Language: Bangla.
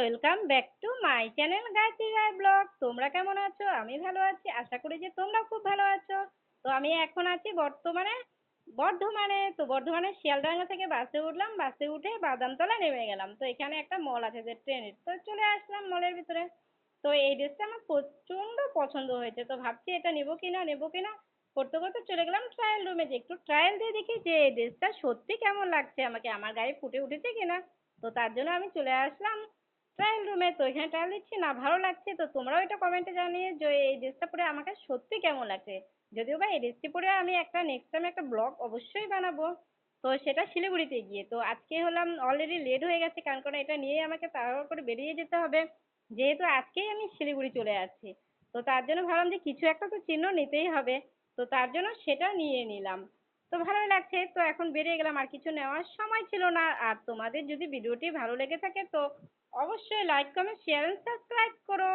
Welcome back to my channel Gayatri Roy blog তোমরা কেমন আছো? আমি ভালো আছি। আশা করি যে তোমরাও খুব ভালো আছো। তো আমি এখন আছি বর্তমানে বর্ধমানে। তো বর্ধমানে শিয়ালডাঙ্গা থেকে বাসে উঠলাম। বাসে উঠে বাদামতলা নেমে গেলাম। তো এখানে একটা মল আছে যে ট্রেনের তো চলে আসলাম মলের ভিতরে। তো এই ড্রেসটা আমার প্রচণ্ড পছন্দ হয়েছে। তো ভাবছি এটা নেব কি না নেব কি না করতে করতে চলে গেলাম ট্রায়াল রুমে যে একটু ট্রায়াল দিয়ে দেখি যে এই ড্রেসটা সত্যি কেমন লাগছে। আমাকে আমার গায়ে ফুটে উঠেছে কিনা। তো তার জন্য আমি চলে আসলাম। ট্রায়াল রুমে তো এখানে ট্রায়াল দিচ্ছি, না ভালো লাগছে, তো তোমরাও এটা কমেন্টে জানিয়ে যে এই ড্রেসটা পরে আমাকে সত্যি কেমন লাগছে? যদিও বা এই ড্রেসটি পরে আমি একটা নেক্সট টাইম একটা ব্লগ অবশ্যই বানাবো। তো সেটা শিলিগুড়িতে গিয়ে। তো আজকে হলাম অলরেডি লেট হয়ে গেছে, কারণ কারণ এটা নিয়ে আমাকে তাড়াহুড়ো করে বেরিয়ে যেতে হবে। যেহেতু আজকেই আমি শিলিগুড়ি চলে যাচ্ছি। তো তার জন্য ভাবলাম যে কিছু একটা তো চিহ্ন নিতেই হবে। তো তার জন্য সেটা নিয়ে নিলাম। তো ভালো লাগছে। তো এখন বেরিয়ে গেলাম আর কিছু নেওয়ার সময় ছিল না। আর তোমাদের যদি ভিডিওটি ভালো লেগে থাকে তো অবশ্যই like comment share and subscribe করো।